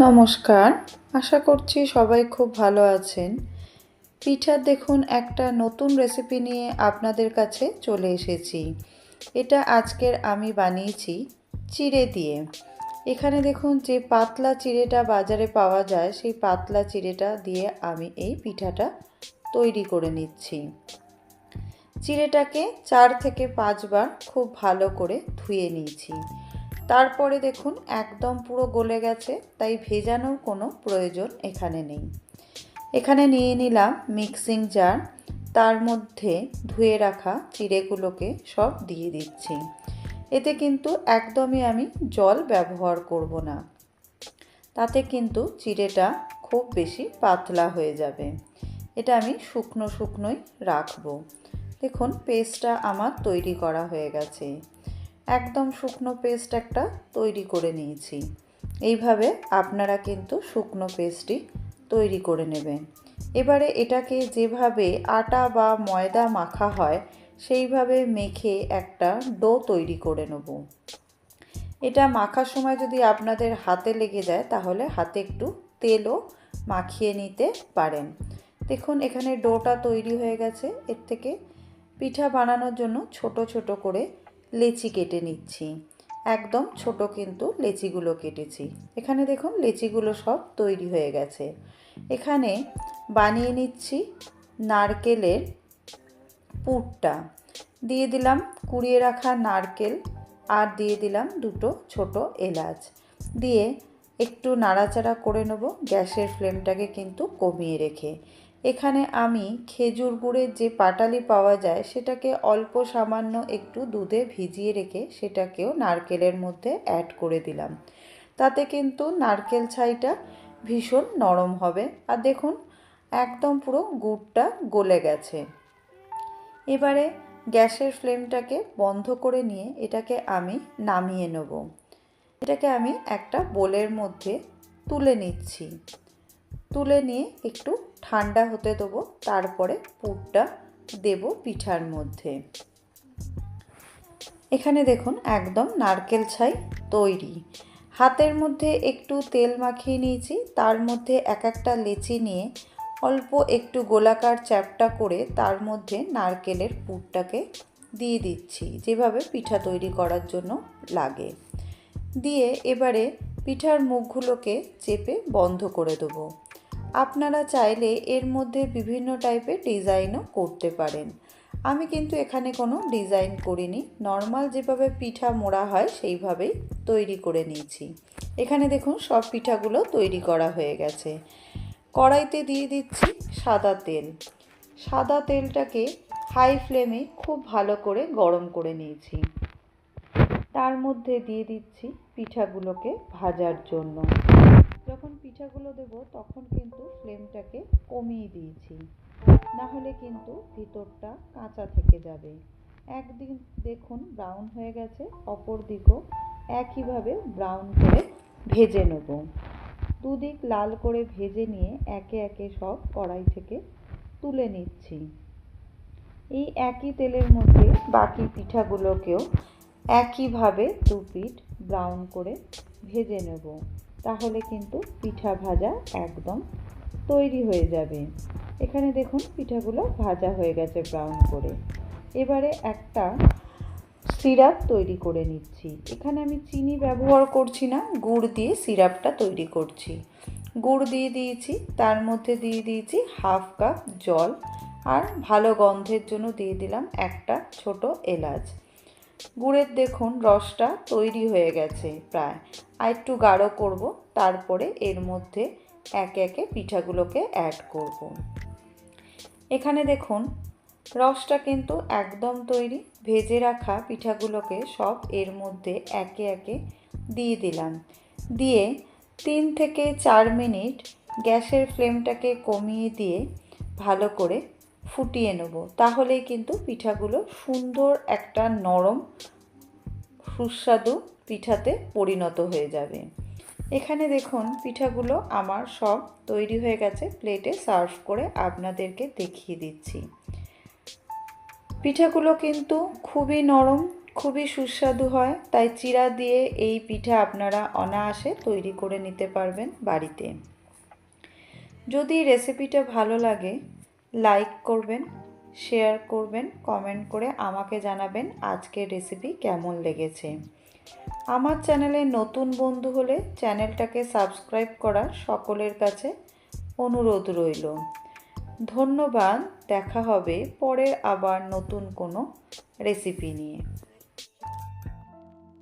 নমস্কার। আশা করছি সবাই খুব ভালো আছেন। পিঠার দেখুন একটা নতুন রেসিপি নিয়ে আপনাদের কাছে চলে এসেছি। এটা আজকের আমি বানিয়েছি চিড়ে দিয়ে। এখানে দেখুন যে পাতলা চিড়েটা বাজারে পাওয়া যায়, সেই পাতলা চিড়েটা দিয়ে আমি এই পিঠাটা তৈরি করে নিচ্ছি। চিড়েটাকে চার থেকে পাঁচবার খুব ভালো করে ধুয়ে নিয়েছি। তারপরে দেখুন একদম পুরো গলে গেছে, তাই ভেজানোর কোনো প্রয়োজন এখানে নেই। এখানে নিয়ে নিলাম মিক্সিং জার, তার মধ্যে ধুয়ে রাখা চিড়েগুলোকে সব দিয়ে দিচ্ছি। এতে কিন্তু একদমই আমি জল ব্যবহার করব না। তাতে কিন্তু চিড়েটা খুব বেশি পাতলা হয়ে যাবে। এটা আমি শুকনো শুকনোই রাখব। দেখুন পেস্টটা আমার তৈরি করা হয়ে গেছে। একদম শুকনো পেস্ট একটা তৈরি করে নিয়েছি। এইভাবে আপনারা কিন্তু শুকনো পেস্টটি তৈরি করে নেবেন। এবারে এটাকে যেভাবে আটা বা ময়দা মাখা হয়, সেইভাবে মেখে একটা ডো তৈরি করে নেব। এটা মাখার সময় যদি আপনাদের হাতে লেগে যায়, তাহলে হাতে একটু তেলও মাখিয়ে নিতে পারেন। দেখুন, এখানে ডোটা তৈরি হয়ে গেছে। এর থেকে পিঠা বানানোর জন্য ছোট ছোট করে লেচি কেটে নিচ্ছি। একদম ছোট কিন্তু লেচিগুলো কেটেছি। এখানে দেখুন লেচিগুলো সব তৈরি হয়ে গেছে। এখানে বানিয়ে নিচ্ছি নারকেলের পুরটা। দিয়ে দিলাম কুড়িয়ে রাখা নারকেল আর দিয়ে দিলাম দুটো ছোট এলাচ। দিয়ে একটু নাড়াচাড়া করে নেব, গ্যাসের ফ্লেমটাকে কিন্তু কমিয়ে রেখে। এখানে আমি খেজুর গুড়ের যে পাটালি পাওয়া যায়, সেটাকে অল্প সামান্য একটু দুধে ভিজিয়ে রেখে সেটাকেও নারকেলের মধ্যে অ্যাড করে দিলাম। তাতে কিন্তু নারকেল ছাইটা ভীষণ নরম হবে। আর দেখুন, একদম পুরো গুড়টা গলে গেছে। এবারে গ্যাসের ফ্লেমটাকে বন্ধ করে নিয়ে এটাকে আমি নামিয়ে নেব। এটাকে আমি একটা বোলের মধ্যে তুলে নিচ্ছি। তুলে নিয়ে একটু ঠান্ডা হতে দেবো, তারপরে পুরটা দেব পিঠার মধ্যে। এখানে দেখুন একদম নারকেল ছাই তৈরি। হাতের মধ্যে একটু তেল মাখিয়ে নিয়েছি, তার মধ্যে এক একটা লেচি নিয়ে অল্প একটু গোলাকার চ্যাপটা করে তার মধ্যে নারকেলের পুরটাকে দিয়ে দিচ্ছি, যেভাবে পিঠা তৈরি করার জন্য লাগে। দিয়ে এবারে পিঠার মুখগুলোকে চেপে বন্ধ করে দেবো। আপনারা চাইলে এর মধ্যে বিভিন্ন টাইপের ডিজাইনও করতে পারেন। আমি কিন্তু এখানে কোনো ডিজাইন করিনি। নর্মাল যেভাবে পিঠা মোড়া হয়, সেইভাবেই তৈরি করে নিয়েছি। এখানে দেখুন, সব পিঠাগুলো তৈরি করা হয়ে গেছে। কড়াইতে দিয়ে দিচ্ছি সাদা তেল। সাদা তেলটাকে হাই ফ্লেমে খুব ভালো করে গরম করে নিয়েছি। তার মধ্যে দিয়ে দিচ্ছি পিঠাগুলোকে ভাজার জন্য। যখন পিঠাগুলো দেব, তখন কিন্তু ফ্লেমটাকে কমিয়ে দিয়েছি। না হলে কিন্তু ভিতরটা কাঁচা থেকে যাবে। একদিন দেখুন ব্রাউন হয়ে গেছে অপর দিকও একইভাবে ব্রাউন করে ভেজে নেব। দুদিক লাল করে ভেজে নিয়ে একে একে সব কড়াই থেকে তুলে নিচ্ছি। এই একই তেলের মধ্যে বাকি পিঠাগুলোকেও একইভাবে দু পিঠ ব্রাউন করে ভেজে নেব। তাহলে কিন্তু পিঠা ভাজা একদম তৈরি হয়ে যাবে। এখানে দেখুন পিঠাগুলো ভাজা হয়ে গেছে ব্রাউন করে। এবারে একটা সিরাপ তৈরি করে নিচ্ছি। এখানে আমি চিনি ব্যবহার করছি না, গুড় দিয়ে সিরাপটা তৈরি করছি। গুড় দিয়ে দিয়েছি, তার মধ্যে দিয়ে দিয়েছি হাফ কাপ জল। আর ভালো গন্ধের জন্য দিয়ে দিলাম একটা ছোট এলাচ। গুড়ের দেখুন, রসটা তৈরি হয়ে গেছে প্রায় আর একটু গাঢ় করব, তারপরে এর মধ্যে একে একে পিঠাগুলোকে অ্যাড করব। এখানে দেখুন, রসটা কিন্তু একদম তৈরি, ভেজে রাখা পিঠাগুলোকে সব এর মধ্যে একে একে দিয়ে দিলাম দিয়ে তিন থেকে চার মিনিট গ্যাসের ফ্লেমটাকে কমিয়ে দিয়ে ভালো করে ফুটিয়ে নেব। তাহলেই কিন্তু পিঠাগুলো সুন্দর একটা নরম, সুস্বাদু পিঠাতে পরিণত হয়ে যাবে। এখানে দেখুন পিঠাগুলো আমার সব তৈরি হয়ে গেছে, প্লেটে সার্ভ করে আপনাদেরকে দেখিয়ে দিচ্ছি। পিঠাগুলো কিন্তু খুবই নরম, খুবই সুস্বাদু হয়, তাই চিরা দিয়ে এই পিঠা আপনারা অনায়াসে তৈরি করে নিতে পারবেন বাড়িতে। যদি রেসিপিটা ভালো লাগে লাইক করবেন শেয়ার করবেন কমেন্ট করে আমাকে জানাবেন আজকের রেসিপি কেমন লেগেছে। আমার চ্যানেলে নতুন বন্ধু হলে চ্যানেলটাকে সাবস্ক্রাইব করার সকলের কাছে অনুরোধ রইল। ধন্যবাদ, দেখা হবে পরের আবার নতুন কোনো রেসিপি নিয়ে।